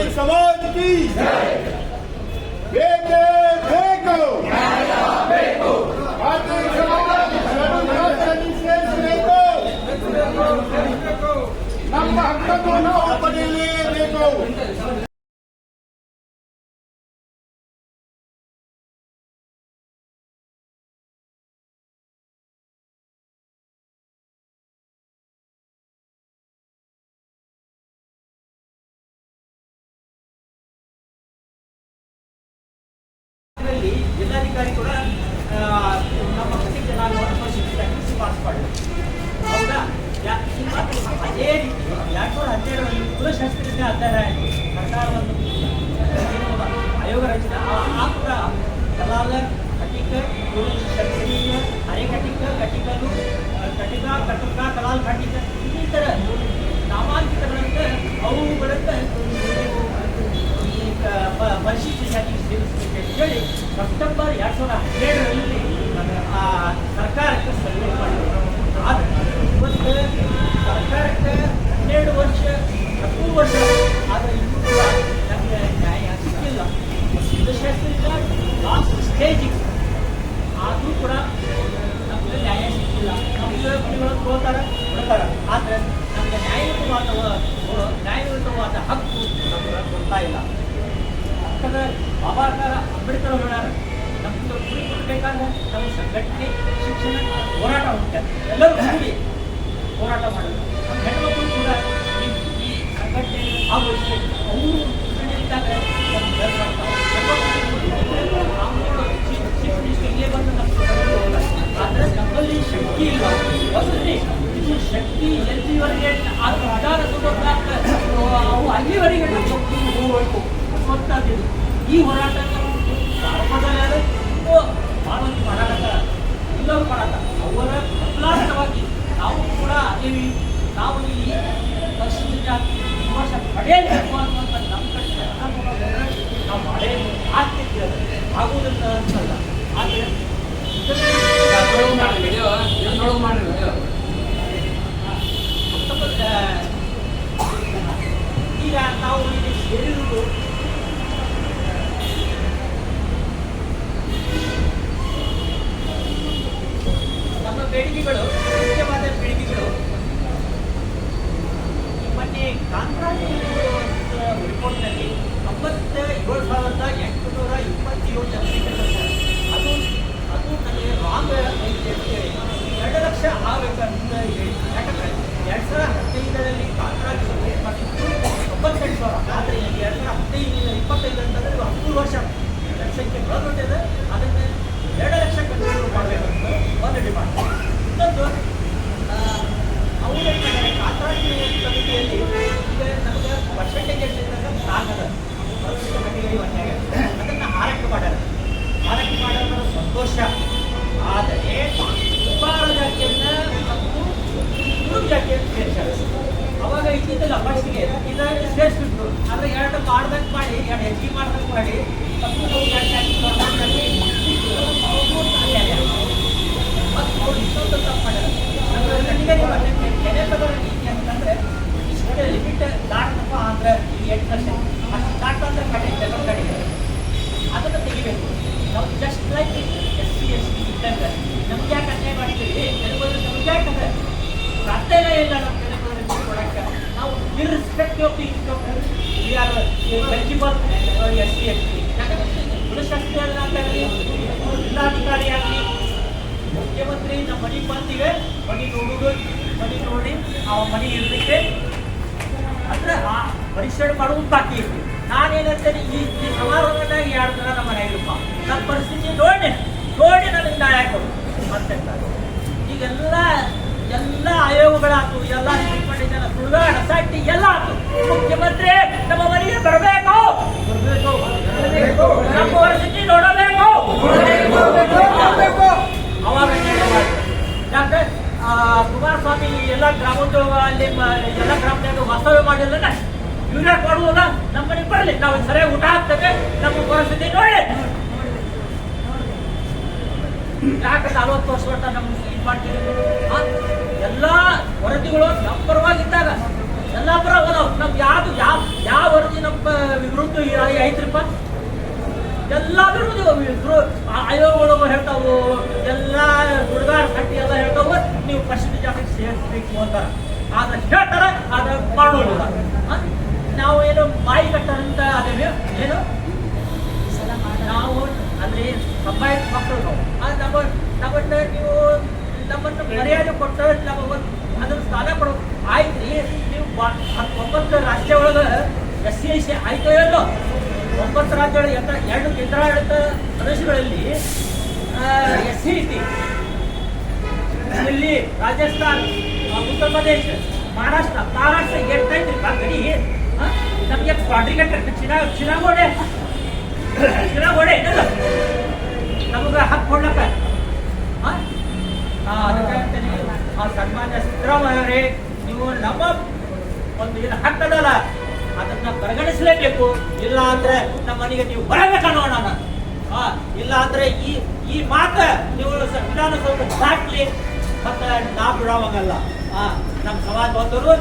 समाज की ಬೇಕೇ ಬೇಕು ಖಾತ್ರಿ ಸಮಾಜ ನಿಷೇಧಿಸಬೇಕು ನಮ್ಮ ಹಕ್ಕನ್ನು ನಾವು ಪಡೆಯಲೇಬೇಕು ಅದೇ ರೀತಿ ಎರಡ್ ಸಾವಿರದ ಹನ್ನೆರಡರಲ್ಲಿ ಕುಲಶಾಸ್ತ್ರೀಯ ಅಧ್ಯಯನ ಆಯಿತು ಸರ್ಕಾರವನ್ನು ಆಯೋಗ ರಚಿತ ಆ- ಕೂಡ ಕಲಾಲ ಕಟಿಕ ಶಾಸ್ತ್ರೀಯ ಅರೆಕಟಿಕ ಕಟಿಕಲು ಕಟಿಕ ಕಟಕ ಕಲಾಲ್ ಕಟಿಕ ಇನ್ನಿತರ ನಾಮಾಂಕಿತಗಳಂತೆ ಅವುಗಳಂತೆ ಈ ಕ- ಪ- ಪರಿಶಿಷ್ಟಿಯಾಗಿ ಸೇರಿಸಬೇಕು ಅಂತ ಹೇಳಿ ಸೆಪ್ಟೆಂಬರ್ ಎರಡು ಸಾವಿರದ ಹನ್ನೆರಡರಲ್ಲಿ ಸರ್ಕಾರಕ್ಕೆ ಸಲ್ಲಿಕೆ ಮಾಡಿದ್ರು ಆದರೆ ಇವತ್ತು ಸರ್ಕಾರಕ್ಕೆ ಹನ್ನೆರಡು ವರ್ಷ ಹತ್ತು ವರ್ಷ ಆದರೆ ಇನ್ನೂ ಕೂಡ ನಮಗೆ ನ್ಯಾಯ ಸಿಕ್ಕಿಲ್ಲ ಶಿವಶಾಸ್ತ್ರಿಯಿಂದ ಲಾಸ್ಟ್ ಸ್ಟೇಜಿಗೆ ಆದರೂ ಕೂಡ ನಮಗೆ ನ್ಯಾಯ ಸಿಕ್ಕಿಲ್ಲ ನಮಗೆ ಮನೆಗಳು ತಗೋತಾರೆ ಬಿಡ್ತಾರೆ ಆದರೆ ನಮಗೆ ನ್ಯಾಯಯುತವಾದ ವ- ನ್ಯಾಯಯುತವಾದ ಹಕ್ಕು ನಮಗೆ ಕೊಡ್ತಾ ಇಲ್ಲ ಯಾಕಂದ್ರೆ ಬಾಬಾ ಸಾಹೇಬ್ ಅಂಬೇಡ್ಕರ್ ಹೇಳ್ಯಾರ ನಮ್ದು ಗುರಿ ನಾವು ಸಂಘಟನೆ, ಶಿಕ್ಷಣ, ಹೋರಾಟ ಉಂಟು ಎಲ್ಲರೂ ಕೂಡಿ ಹೋರಾಟ ನಮ್ಮ ಹೆಣ್ಮಕ್ಳು ಕೂಡ ಈ ಸಂಘಟನೆ ಸಂಘಟನೆಯಲ್ಲಿ ಭಾಗವಹಿಸಬೇಕು. ಅವರು ಇಲ್ಲೇ ಬಂದು ಆದರೆ ನಮ್ಮಲ್ಲಿ ಶಕ್ತಿ ಇಲ್ಲ. ಒಂದ್ರಿ ಇದು ಶಕ್ತಿ ಎಲ್ಲಿವರೆಗೆ ಆ ವಿಧಾನಸಭೆ ಅವು ಅಲ್ಲಿವರೆಗೆ ಗೊತ್ತಾದಿಲ್ಲ ಈ ಹೋರಾಟ ಪ್ರಾರಂಭದಲ್ಲಿ ಇನ್ನೂ ಭಾಳಷ್ಟು ಇಲ್ಲವ್ರು ಮಾಡಾಕ ಅವರ ಬದಲಾಟವಾಗಿ ನಾವು ಕೂಡ ಅದೇವಿ ನಾವು ಈ ಪರಿಸ್ಥಿತಿ ಜಾತಿ ವಿಮರ್ಶೆ ಪಡೆಯಬೇಕು ಅನ್ನುವಂಥ ನಮ್ಮ ಕಡೆ ನಾವು ಮಾಡೇ ಆಗ್ತಿದ್ದೀವಿ ಆಗುವುದಿಲ್ಲ ಅಂತಲ್ಲ. ಆದರೆ ಈಗ ನಾವು ಇಲ್ಲಿ ಸೇರಿರುವುದು ಎರಡು ಆ ಆಗಬೇಕಂತ ಹೇಳಿ. ಯಾಕಂದ್ರೆ ಎರಡು ಸಾವಿರ ಹದಿನೈದರಲ್ಲಿ ಕಾಂಟ್ರಾಕ್ಟ್ ತೊಂಬತ್ತೆಂಟು ಸಾವಿರ. ಆದರೆ ಈಗ ಎರಡು ಸಾವಿರ ಹದಿನೈದರಿಂದ ಇಪ್ಪತ್ತೈದು ಅಂತಂದ್ರೆ ಹತ್ತು ವರ್ಷ. ಲಕ್ಷಕ್ಕೆ ಒಳಗೊಂಡಿದೆ ಅದನ್ನು ಎರಡು ಲಕ್ಷ ಕಂಟ್ರೋಲ್ ಮಾಡಬೇಕಂತ ಒಂದು ಡಿಮಾಂಡ್ ಇನ್ನೊಂದು ಅವರು ಕಾಂಟ್ರಾಕ್ಟ್ ಸಮಿತಿಯಲ್ಲಿ ಈಗ ನಮಗೆ ಪರ್ಸೆಂಟೇಜ್ ಎಷ್ಟಿದ್ದಾಗ ಸಾಕದ ಅದನ್ನು ಹಾರಕ್ಕೆ ಮಾಡ್ಯಾರ ಹಾರಕ್ಕೆ ಮಾಡೋದ್ರ ಸಂತೋಷ ಆದರೆ ಉಪಾರ ಜಾತಿಯನ್ನ ಮತ್ತು ಕುರುಬ ಅವಾಗ ಇದ್ದಿದ್ದಲ್ಲ ಫಸ್ಟ್ಗೆ ಇಲ್ಲ ಸೇರಿಸ್ಬಿಟ್ರು ಆದರೆ ಎರಡು ಮಾಡ್ದಂಗೆ ಮಾಡಿ, ಎರಡು ಹೆಚ್ಚಿಗೆ ಮಾಡ್ದಂಗೆ ಮಾಡಿ ಅಂತಂದ್ರೆ ಇಷ್ಟೇ ಲಿಮಿಟ್ ದಾಟಪ್ಪ ಅಂದ್ರೆ ಎಂಟು ಲಕ್ಷ ಅಷ್ಟು ದಾಟಂದ್ರೆ ಕಡೆ ಜನರು ಕಡಿಮೆ ಅದನ್ನು ತೆಗಿಬೇಕು ನಾವು just like S C S T ಇದ್ದಂಗೆ ನಮ್ಗೆ ಯಾಕೆ ಅನ್ಯಾಯ ಮಾಡ್ತೀವಿ ಕೆಲವರು ನಮ್ಗೆ ಯಾಕಂದ್ರೆ ಸಾಧ್ಯನೇ ಇಲ್ಲ ನಮ್ಮ ಕೆಲವರು ಕೊಡಕ್ಕೆ ನಾವು irrespective of the income we are eligible yes ಮುಖ್ಯಮಂತ್ರಿ ನಮ್ಮ ಮನೆಗೆ ಬಂದಿವೆ ಮನೆ ನೋಡುದು ಮನೆ ನೋಡಿ ಆ ಮನೆ ಇರ್ಲಿಕ್ಕೆ ಅಂದ್ರೆ ಆ ಪರಿಶೀಲನೆ ಮಾಡುವುದು ಬಾಕಿ ಇರ್ತೀವಿ ನಾನೇನಂತೇನೆ ಈ ಈ ಸಮಾರಂಭದಾಗ ಎರಡು ನಮ್ಮ ಮನೆಯಲ್ಲಪ್ಪ ನನ್ನ ಪರಿಸ್ಥಿತಿ ನೋಡಿ ನೋಡಿ ನನಗೆ ನ್ಯಾಯ ಕೊಡು ಮತ್ತೆ ಈಗೆಲ್ಲ ಎಲ್ಲ ಆಯೋಗಗಳಾಯ್ತು ಎಲ್ಲ ಮಾಡಿದ್ದಾನೆ ಸುಳ್ಗಾಡ ಸಾಟಿ ಎಲ್ಲ ಆಯ್ತು ಮುಖ್ಯಮಂತ್ರಿ ನಮ್ಮ ಮನೆಗೆ ಬರಬೇಕು. ಬರಬೇಕು. ನಮ್ಮ ಪರಿಸ್ಥಿತಿ ನೋಡಬೇಕು. ಅವಾಗ ಆ, ಕುಮಾರಸ್ವಾಮಿ ಎಲ್ಲ ಗ್ರಾಮೋದ್ಯೋಗ ಅಲ್ಲಿ ಎಲ್ಲ ಗ್ರಾಮದಾಗ ವಾಸ್ತವ್ಯ ಮಾಡಿಲ್ಲ ಯೂರಿಯಾ ಕೊಡುವುದಿಲ್ಲ ನಮ್ಮ ಮನೆಗೆ ಬರಲಿ. ನಾವು ಸರಿಯಾಗಿ ಊಟ ಹಾಕ್ತೇವೆ. ನಮ್ಮ ಪರಿಸ್ಥಿತಿ ನೋಡಿ ಯಾಕೆ ನಲವತ್ತು ವರ್ಷ ನಮ್ಮ ಮಾಡ್ತೀವಿ. ಎಲ್ಲ ವರದಿಗಳು ನಮ್ಮ ಪರವಾಗಿದ್ದಾಗ ಎಲ್ಲಾ ಪರ ಅದಾವ ನಮ್ ಯಾವ್ದು ಯಾವ ಯಾವ ವರದಿ ನಮ್ಮ ವಿರುದ್ಧ ಐತ್ರಿಪ್ಪ? ಎಲ್ಲಾ ವಿರುದ್ಧ ಆಯೋಗಗಳು ಹೇಳ್ತಾವು ಎಲ್ಲಾ ಹುಡುಗಾರ ಕಟ್ಟಿ ಎಲ್ಲ ಹೇಳ್ತಾವು ನೀವು ಪರಿಸ್ಥಿತಿ ಜಾಗಕ್ಕೆ ಸೇರಿಸ್ಬೇಕು ಅಂತಾರ ಆದ್ರೆ ಹೇಳ್ತಾರ ಆದ್ರೆ ಮಾಡೋದಿಲ್ಲ ನಾವು ಏನು ಬಾಯಿ ಕಟ್ಟಂತ ಅದೇವಿ? ಏನು? ನಾವು ಅಂದ್ರೆ ಸಂಬಾಯಿತ ಮಕ್ಕಳು ನಾವು. ನಮ್ಮನ್ನ ನೀವು ನಮ್ಮನ್ನು ಮರ್ಯಾದೆ ಕೊಟ್ಟು ನಮಗೆ ಅದನ್ನ ಸ್ಥಾನ ಆಯ್ತು ಆಯ್ತ್ರಿ ನೀವು ಒಂಬತ್ತು ರಾಜ್ಯ ಒಳಗೆ ಎಸ್ ಸಿ ಐ ಸಿ ಆಯ್ತೋ ಎಲ್ಲೋ ಒಂಬತ್ತು ರಾಜ್ಯಗಳ ಎಲ್ಲ ಎರಡು ಕೇಂದ್ರಾಡಳಿತ ಪ್ರದೇಶಗಳಲ್ಲಿ S C T Delhi Rajasthan ಆ, ಉತ್ತರ ಪ್ರದೇಶ ಮಹಾರಾಷ್ಟ್ರ ಮಹಾರಾಷ್ಟ್ರ ಎಷ್ಟೈತ್ರಿ ಆ ಗಡಿ. ನಮಗೆ ಕ್ವಾಡ್ರಿಗೇಟರ್ ಚಿನ್ನ ಚಿನ್ನಗೋಡೆ. ಏನಲ್ಲ ನಮಗೆ ಹಕ್ಕು ಕೊಡ್ಲಕ್ಕ? ಆ, ಅದಕ್ಕೆ ಆ ಸನ್ಮಾನ್ಯ ಸಿದ್ದರಾಮಯ್ಯವರೇ ನೀವು ನಮ್ಮ ಒಂದು ಏನು ಹಕ್ಕದಲ್ಲ ಅದನ್ನ ಪರಿಗಣಿಸಲೇಬೇಕು. ಇಲ್ಲ ಅಂದ್ರೆ ನಮ್ಮ ಮನೆಗೆ ನೀವು ಬರಬೇಕನ್ನೋ ನಾನು. ಆ, ಇಲ್ಲ ಅಂದ್ರೆ ಈ ಈ ಮಾತ ನೀವು ವಿಧಾನಸೌಧ ದಾಟ್ಲಿ. ಮತ್ತೆ ನಾ ಬಿಡೋವಾಗಲ್ಲ. ಆ ನಮ್ಮ ಸಮಾಜ ಬಂದವರು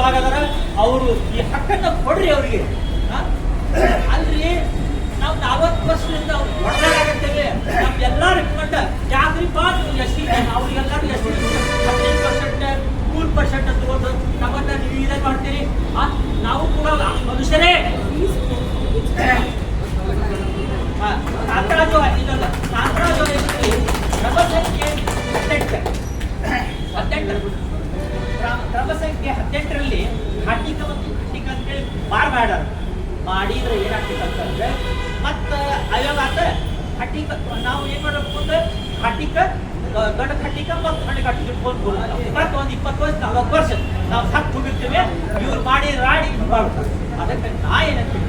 ಆಗದಾರ ಅವರು ಈ ಹಕ್ಕನ್ನ ಕೊಡ್ರಿ ಅವರಿಗೆ. ಅಲ್ರಿ ನಾವು ನಲವತ್ತು ವರ್ಷದಿಂದ ಹೊಡೆದಾಗತ್ತೇವೆ ನಮ್ ಮನುಷ್ಯರೇ ಕಾಂತರಾಜು ಇದಲ್ಲ ಇದರಲ್ಲಿ ಕ್ರಮ ಸಂಖ್ಯೆ ಹದಿನೆಂಟು ಹದಿನೆಂಟು ಕ್ರಮ- ಸಂಖ್ಯೆ ಹದಿನೆಂಟರಲ್ಲಿ ಖಂಡಿಕ ಮತ್ತು ಅಂತ ಅಂತೇಳಿ ಮಾಡಬೇಡ ಮಾಡಿದ್ರೆ ಏನಾಗ್ತೈತೆ ಅಂತಂದ್ರೆ ಮತ್ತೆ ಆಯೋಗ ಆತ ಖಂಡಿಕ ನಾವು ಏನ್ ಮಾಡಬೇಕು ಅಂದ್ರೆ ಗ- ಗಂಡ ಕಟ್ಟಿಕ ಮತ್ತು ಒಂದು ಇಪ್ಪತ್ತು ವರ್ಷ ನಲ್ವತ್ತು ವರ್ಷ ನಾವು ಸತ್ತು ಹೋಗಿರ್ತೀವಿ ಇವ್ರು ಮಾಡಿ ರಾಡಿ ಮಾಡ್ತಾರೆ ಅದಕ್ಕೆ ನಾ ಏನಂತೀನಿ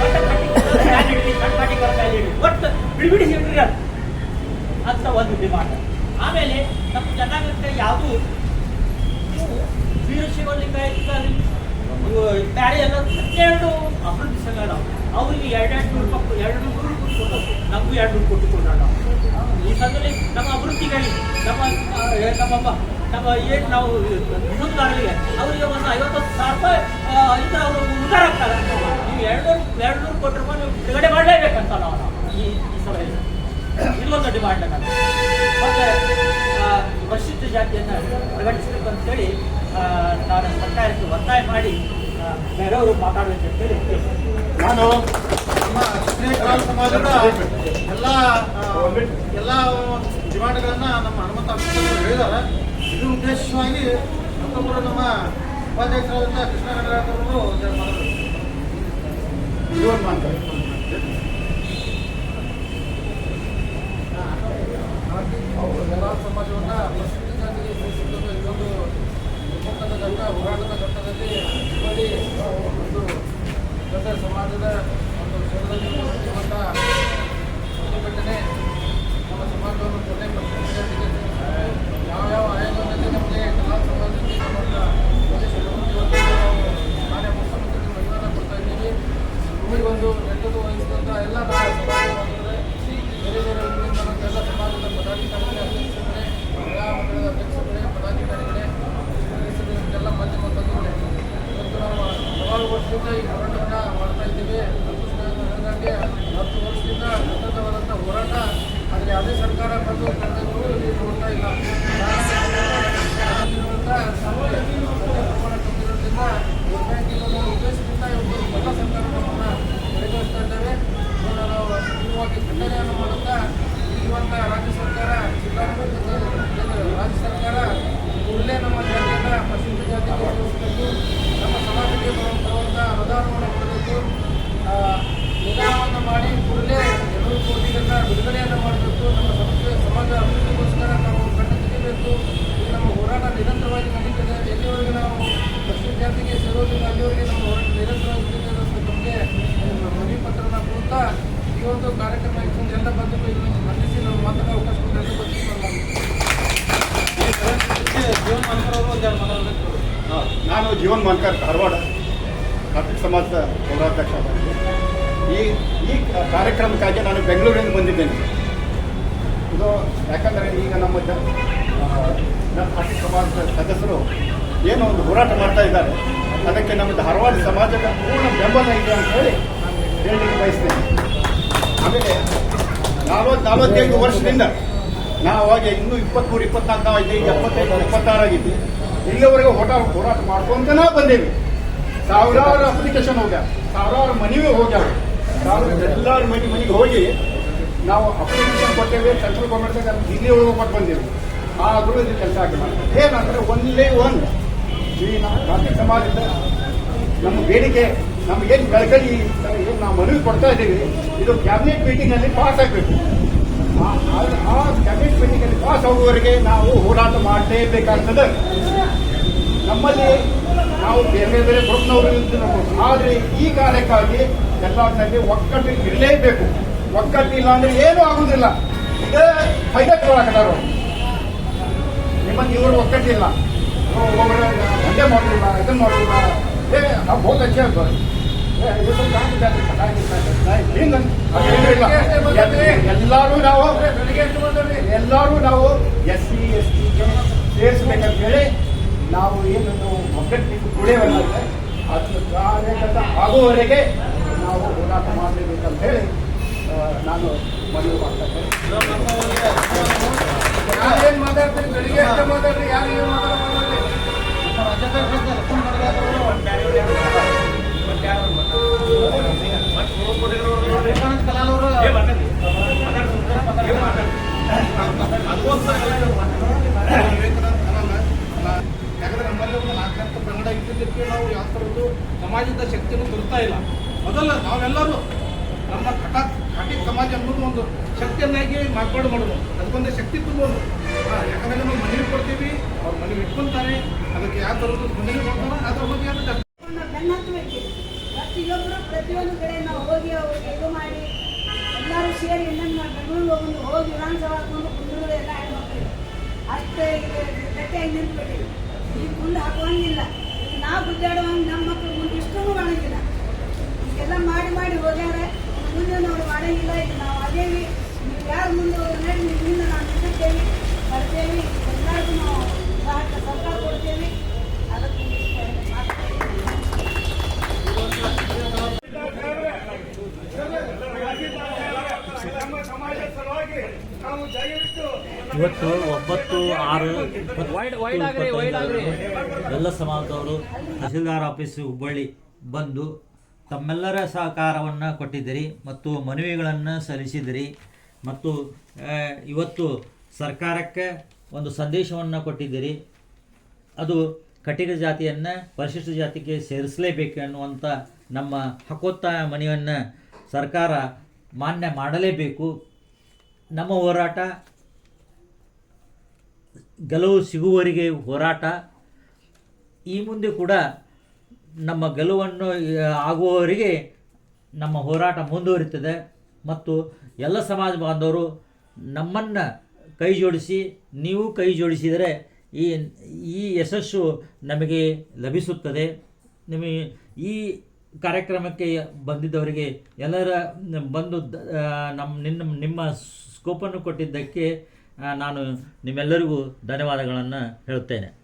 ಗಂಡ ಖಂಡಿಕ ಕಾಲ್ ಹಿಡಿಲಿ, ಗಂಡ ಹಿಡ್ರಿ ಅದು ಅಂತ ಒಂದು ಆಮೇಲೆ ನಮ್ಮ ಜನಾಂಗಕ್ಕೆ ಯಾವುದು ವೀರಶೈವ ಲಿಂಗಾಯತ ಇವು ಬ್ಯಾರೆ ಎಲ್ಲ ಹನ್ನೆರಡು ಅಭಿವೃದ್ಧಿ ಸಂಘ ಅವ್ರಿಗೆ ಎರಡೆರಡು ನೂರು ಎರಡು ನೂರು ಕೊಟ್ಟು ನಮಗೂ ಎರಡು ಕೊಟ್ಟು ಕೊಡೋಣ. ಈ ಸಂದರ್ಭದಲ್ಲಿ ನಮ್ಮ ಅಭಿವೃದ್ಧಿಗಾಗಿ ನಮ್ಮ ನಮ್ಮ ನಮ್ಮ ಏನು ನಾವು ಮುಖಂದಾರರಿಗೆ ಅವರಿಗೆ ಒಂದು ಐವತ್ತು ಸಾವಿರ ರೂಪಾಯಿ ಇಂದ ಅವರು ಉದ್ಧಾರ ಆಗ್ತಾರೆ ನೀವು ಎರಡು ನೂರು ಎರಡು ನೂರು ಕೊಟ್ಟರೆ ನೀವು ಬಿಡುಗಡೆ ಮಾಡಲೇಬೇಕಂತ ನಾವು ಈ ಈ ಸಭೆಯಲ್ಲಿ ಇದೊಂದು ಡಿಮಾಂಡ್ ಮತ್ತೆ ಆ, ಪರಿಶಿಷ್ಟ ಜಾತಿಯನ್ನು ಪ್ರಕಟಿಸಬೇಕು ಅಂತೇಳಿ ನಾನು ಸರ್ಕಾರಕ್ಕೆ ಒತ್ತಾಯ ಮಾಡಿ ಬೇರೆಯವರು ಮಾತಾಡಬೇಕು ಅಂತೇಳಿ ಕೇಳ್ತೀನಿ. ನಾನು ನಮ್ಮ ಕುಮಾರ್ ಎಲ್ಲ ಎಲ್ಲ ಡಿಮಾಂಡ್ಗಳನ್ನ ನಮ್ಮ ಹನುಮಂತ ಅಕ್ಷರಗಳು ಹೇಳಿದಾರೆ ಇದು ಉದ್ದೇಶವಾಗಿ ಮತ್ತೊಬ್ಬರು ನಮ್ಮ ಉಪಾಧ್ಯಕ್ಷರಾದಂಥ ಕೃಷ್ಣ ಗಣರಾಜರು ಒಂದೆರಡು ಮಾತಾಡಬೇಕು ಜೀವನ್ ಮಾಡ್ತಾರೆ ಎಲ್ಲ ಸಮಾಜವನ್ನು ಪರಿಶಿಷ್ಟ ಜಾತಿಗೆ ಸೇರಿಸಿಕೊಂಡು ಇದೊಂದು ಒಕ್ಕೂಟದ ಘಟ್ಟ ಹೋರಾಟದ ಘಟ್ಟದಲ್ಲಿ ನೋಡಿ ಒಂದು ದೊಡ್ಡ ಸಮಾಜದ ಒಂದು ಕ್ಷೇತ್ರದಲ್ಲಿ ಇರುವಂಥ ಪ್ರತಿಭಟನೆ ನಮ್ಮ ಸಮಾಜವನ್ನು ಕೊನೆ ಪರಿಶಿಷ್ಟ ಜಾತಿಗೆ ಸೇರಿಸಿಕೊಂಡು ಯಾವ ಯಾವ ಆಯೋಗದಲ್ಲಿ ನಮಗೆ ಎಲ್ಲ ಸಮಾಜಕ್ಕೆ ನಮ್ಮ ಪ್ರದೇಶದಲ್ಲಿ ಮಾನ್ಯ ಮುಖ್ಯಮಂತ್ರಿ ಮಹಿಳೆಯನ್ನು ಕೊಡ್ತಾ ಇದ್ದೀವಿ ಭೂಮಿ ಒಂದು ನೆಟ್ಟದು ವಹಿಸಿದಂಥ ಎಲ್ಲ ಎಲ್ಲ ನಾವು ವರ್ಷದಿಂದ ಈ ಹತ್ತು ವರ್ಷದಿಂದ ಹೋರಾಟ, ಆದರೆ ಯಾವುದೇ ಸರ್ಕಾರ ಬಂದು ಕಳೆದರೂ ಇಲ್ಲಿ ನೋಡ್ತಾ ಇಲ್ಲ ಕಾರಣವಾಗಿರುವಂಥ ಸಮಯ ಪ್ರಮಾಣ ಕಮ್ಮಿರೋದ್ರಿಂದ ಬ್ಯಾಂಕಿನ ಉದ್ದೇಶದಿಂದ ಇವತ್ತು ಎಲ್ಲ ಸರ್ಕಾರ ನಮ್ಮನ್ನು ಪರಿಗಣಿಸ್ತಾ ಇದ್ದೇವೆ ಇದನ್ನು ನಾವು ತೀವ್ರವಾಗಿ ಖಂಡನೆಯನ್ನು ಮಾಡುತ್ತಾ ಇರುವಂಥ ರಾಜ್ಯ ಸರ್ಕಾರ ಜಿಲ್ಲಾಡಳಿತ ರಾಜ್ಯ ಸರ್ಕಾರ ಕೂಡಲೇ ನಮ್ಮ ಜಾತಿಯನ್ನು ಪರಿಶಿಷ್ಟ ಜಾತಿಗೆ ಸೇರಿಸಬೇಕು ನಮ್ಮ ಸಮಾಜಕ್ಕೆ ಬರುವಂಥ ಅನುದಾನವನ್ನು ಕೊಡಬೇಕು ಆ, ನಿಧಾನವನ್ನು ಮಾಡಿ ಕೂಡಲೇ ಎರಡು ಕೋಟಿಗಳನ್ನ ಬಿಡುಗಡೆಯನ್ನು ಮಾಡಬೇಕು ನಮ್ಮ ಸಮಸ್ಯೆ ಸಮಾಜ ಅಭಿವೃದ್ಧಿಗೋಸ್ಕರ ನಾವು ಕಣ್ಣು ತೆಗಿಬೇಕು ಇದು ನಮ್ಮ ಹೋರಾಟ ನಿರಂತರವಾಗಿ ನಡೀತದೆ ಎಲ್ಲಿವರೆಗೆ ನಾವು ಪರಿಶಿಷ್ಟ ಜಾತಿಗೆ ಸೇರೋದಿಲ್ಲ ಅಲ್ಲಿವರೆಗೆ ನಮ್ಮ ಹೋರಾಟ ನಿರಂತರವಾಗಿ ನಡೀತದೆ ಅಂತ ನಮಗೆ ಮನವಿ ಪತ್ರನ ಕೊಡ್ತಾ ಈ ಒಂದು ಕಾರ್ಯಕ್ರಮ ಇಟ್ಕೊಂಡು ಎಲ್ಲ ಬಂದು ಇದನ್ನು ಸ್ಪಂದಿಸಿ ನಾವು ಮಾತನಾಡ ಅವಕಾಶ ಕೊಟ್ಟು ಎಲ್ಲ ಬಂದು ಜೀವನ್ ಮಾಡ್ತಾರೆ ಅವರು ಒಂದೆರಡು ಮಾತಾಡಬೇಕು ನಾನು ಜೀವನ್ ಮನ್ಕರ್ ಧಾರವಾಡ ಕಾರ್ತಿಕ್ ಸಮಾಜದ ಆಗಿದ್ದೀನಿ. ಈ ಈ ಕಾರ್ಯಕ್ರಮಕ್ಕಾಗಿ ನಾನು ಬೆಂಗಳೂರಿಂದ ಬಂದಿದ್ದೇನೆ. ಇದು ಯಾಕಂದರೆ ಈಗ ನಮ್ಮ ಜ- ಆ, ನಮ್ಮ ಕಾರ್ತಿಕ್ ಸಮಾಜದ ಸದಸ್ಯರು ಏನೋ ಒಂದು ಹೋರಾಟ ಮಾಡ್ತಾ ಇದ್ದಾರೆ. ಅದಕ್ಕೆ ನಮ್ಮ ಧಾರವಾಡ ಸಮಾಜದ ಪೂರ್ಣ ಬೆಂಬಲ ಇದೆ ಅಂತ ಹೇಳಿ ಹೇಳಲಿಕ್ಕೆ ಬಯಸ್ತೇನೆ. ಆಮೇಲೆ ನಲವತ್ತು ನಲವತ್ತೈದು ವರ್ಷದಿಂದ ನಾವು ಅವಾಗ ಇನ್ನೂ ಇಪ್ಪತ್ತ್ಮೂರು ಇಪ್ಪತ್ನಾಲ್ಕು ನಾವು ಇದ್ದೀವಿ ಎಪ್ಪತ್ತೈದು ಇಪ್ಪತ್ತಾರು ಆಗಿದ್ವಿ ಇಲ್ಲಿವರೆಗೂ ಹೋರಾಟ ಹೋರಾಟ ಮಾಡ್ಕೊಂತನೇ ಬಂದೇವಿ ಸಾವಿರಾರು ಅಪ್ಲಿಕೇಶನ್ ಹೋಗ್ಯಾವ. ಸಾವಿರಾರು ಮನವಿ ಹೋಗ್ಯಾವ. ಎಲ್ಲರ ಮನೆ ಮನೆಗೆ ಹೋಗಿ ನಾವು ಅಪ್ಲಿಕೇಶನ್ ಕೊಟ್ಟೇವೆ ಸೆಂಟ್ರಲ್ ಗೌರ್ಮೆಂಟ್ ದಿಲ್ಲಿ ಒಳಗೆ ಕೊಟ್ಟು ಬಂದೆವು. ಆದರೂ ಇದು ಕೆಲಸ ಆಗಿಲ್ಲ ಏನಂದ್ರೆ ಒನ್ಲೇ ಒನ್ ಈ ನಮ್ಮ ಗಾಂಧಿ ಸಮಾಜದ ನಮ್ಮ ಬೇಡಿಕೆ, ನಮಗೇನು ಬೆಳಕಲ್ಲಿ ಏನು ನಾವು ಮನವಿ ಕೊಡ್ತಾ ಇದ್ದೀವಿ, ಇದು ಕ್ಯಾಬಿನೆಟ್ ಮೀಟಿಂಗಲ್ಲಿ ಪಾಸ್ ಆಗಬೇಕು. ಆ ಕ್ಯಾಬಿನೆಟ್ ಮೀಟಿಂಗಲ್ಲಿ ಪಾಸ್ ಆಗುವವರೆಗೆ ನಾವು ಹೋರಾಟ ಮಾಡಲೇಬೇಕಾಗ್ತದೆ. ನಮ್ಮಲ್ಲಿ ನಾವು ಬೇರೆ ಬೇರೆ ಗ್ರೂಪ್ನವರು ಆದ್ರೆ ಈ ಕಾರ್ಯಕ್ಕಾಗಿ ಎಲ್ಲರಲ್ಲಿ ಒಕ್ಕಟ್ಟು ಇರಲೇಬೇಕು. ಒಕ್ಕಟ್ಟಿಲ್ಲ ಅಂದ್ರೆ ಏನೂ ಆಗುವುದಿಲ್ಲ ಇದೇ ಫೈದಕ್ಕೂ ನಿಮ್ಮಲ್ಲಿ ಇವರು ಒಕ್ಕಟ್ಟಿಲ್ಲ ಒಬ್ಬೊಬ್ಬರು ಅದೇ ಮಾಡಲಿಲ್ಲ ಇದನ್ನು ಮಾಡಲಿಲ್ಲ ಏ, ನಾವು ಹೋಗಕ್ಕೆ ಹೇಳ್ತಾರೆ. ಎಲ್ಲಾರು ನಾವು ಕುಡಿಯವಲ್ಲ ಅದು ಕಾರ್ಯಗತ ಆಗುವವರೆಗೆ ನಾವು ಹೋರಾಟ ಮಾಡಲೇಬೇಕಂತ ಹೇಳಿ ನಾನು ಮನವಿ ಮಾಡ್ತಾ ಇದ್ದೇನೆ. ಯಾರೇನ್ ಮಾತಾಡ್ತೀರಿ ಬೆಳಿಗ್ಗೆ ಅಷ್ಟೇ ಮಾತಾಡ್ರಿ ಯಾರು ಏನು ಮಾತಾಡ್ತಾರೆ ನಮ್ಮ ರಾಜ್ಯಾಧ್ಯಕ್ಷ ಸಮಾಜದ ಶಕ್ತಿಯನ್ನು ತರುತ್ತಾ ಇಲ್ಲ. ಮೊದಲ ನಾವೆಲ್ಲರೂ ನಮ್ಮ ಕಟ ಕಟಿ ಸಮಾಜ ಅನ್ನೋದು ಒಂದು ಶಕ್ತಿಯನ್ನಾಗಿ ಮಾರ್ಪಾಡು ಮಾಡೋದು? ಅದಕ್ಕೊಂದು ಶಕ್ತಿ ತುಂಬೋದು ಯಾಕಂದರೆ ನಾವು ಮನವಿ ಕೊಡ್ತೀವಿ, ಅವ್ರು ಮನವಿ ಇಟ್ಕೊಂತಾರೆ. ಅದಕ್ಕೆ ಯಾವ ಥರದ್ದು ಮನವಿ ಕೊಡ್ತಾರೆ ಅದ್ರ ಬಗ್ಗೆ ಅದು ಚರ್ಚೆ ಬೆನ್ನತ್ತಬೇಕು ಪ್ರತಿಯೊಬ್ಬರು ಪ್ರತಿಯೊಂದು ಕಡೆ ನಾವು ಹೋಗಿ ಅವ್ರಿಗೆ ಇದು ಮಾಡಿ ಎಲ್ಲರೂ ಸೇರಿ ಇನ್ನೊಂದು ಬೆಂಗಳೂರು ಹೋಗಿ ಹೋಗಿ ವಿಧಾನಸಭಾ ಹಾಕೊಂಡು ಕುಂದ್ರು ಎಲ್ಲ ಹೆಣ್ಮಕ್ಳು ಅಷ್ಟೇ ಗಟ್ಟಿಯಾಗಿ ನಿಂತ್ಬಿಟ್ಟಿವಿ ಈಗ ಮುಂದೆ ಹಾಕುವಂಗಿಲ್ಲ ಈಗ ನಾವು ಗುದ್ದಾಡುವಂಗೆ ನಮ್ಮ ಮಕ್ಕಳು ಮುಂದೆ ಇಷ್ಟೂ ಮಾಡಂಗಿಲ್ಲ ಎಲ್ಲ ಮಾಡಿ ಮಾಡಿ ಹೋಗ್ಯಾರ ಮುಂದೆ ನಾವು ಮಾಡಂಗಿಲ್ಲ ಈಗ ನಾವು ಅದೇವಿ ನೀವು ಯಾರು ಮುಂದೆ ನಡಿ ನಿಮ್ಮಿಂದ ನಾವು ನಿಂತಿರ್ತೇವೆ ಬರ್ತೇವೆ ಎಲ್ಲರಿಗೂ ನಾವು ಸಹಾಯ ಸರ್ಕಾರ ಕೊಡ್ತೇವೆ ಅದಕ್ಕೆ ಮಾಡ್ತಾ ಇದ್ದೀವಿ. ಇವತ್ತು ಒಂಬತ್ತು ಆರು ಎಲ್ಲ ಸಮಾಜದವರು ತಹಸೀಲ್ದಾರ್ ಆಫೀಸ್ ಹುಬ್ಬಳ್ಳಿ ಬಂದು ತಮ್ಮೆಲ್ಲರ ಸಹಕಾರವನ್ನು ಕೊಟ್ಟಿದ್ದೀರಿ ಮತ್ತು ಮನವಿಗಳನ್ನು ಸಲ್ಲಿಸಿದಿರಿ ಮತ್ತು ಇವತ್ತು ಸರ್ಕಾರಕ್ಕೆ ಒಂದು ಸಂದೇಶವನ್ನು ಕೊಟ್ಟಿದ್ದೀರಿ. ಅದು ಕಟಿಗ ಜಾತಿಯನ್ನು ಪರಿಶಿಷ್ಟ ಜಾತಿಗೆ ಸೇರಿಸಲೇಬೇಕು ಅನ್ನುವಂಥ ನಮ್ಮ ಹಕ್ಕೊತ್ತ ಮನೆಯನ್ನು ಸರ್ಕಾರ ಮಾನ್ಯ ಮಾಡಲೇಬೇಕು. ನಮ್ಮ ಹೋರಾಟ ಗೆಲುವು ಸಿಗುವವರಿಗೆ ಹೋರಾಟ. ಈ ಮುಂದೆ ಕೂಡ ನಮ್ಮ ಗೆಲುವನ್ನು ಆಗುವವರಿಗೆ ನಮ್ಮ ಹೋರಾಟ ಮುಂದುವರಿತದೆ. ಮತ್ತು ಎಲ್ಲ ಸಮಾಜ ಬಾಂಧವರು ನಮ್ಮನ್ನು ಕೈ ಜೋಡಿಸಿ, ನೀವು ಕೈ ಜೋಡಿಸಿದರೆ ಈ ಈ ಯಶಸ್ಸು ನಮಗೆ ಲಭಿಸುತ್ತದೆ. ನಿಮಗೆ ಈ ಕಾರ್ಯಕ್ರಮಕ್ಕೆ ಬಂದಿದ್ದವರಿಗೆ ಎಲ್ಲರ ಬಂದು ನಮ್ಮ ನಿನ್ನ, ನಿಮ್ಮ ಸ್ಕೋಪನ್ನು ಕೊಟ್ಟಿದ್ದಕ್ಕೆ ನಾನು ನಿಮ್ಮೆಲ್ಲರಿಗೂ ಧನ್ಯವಾದಗಳನ್ನು ಹೇಳುತ್ತೇನೆ.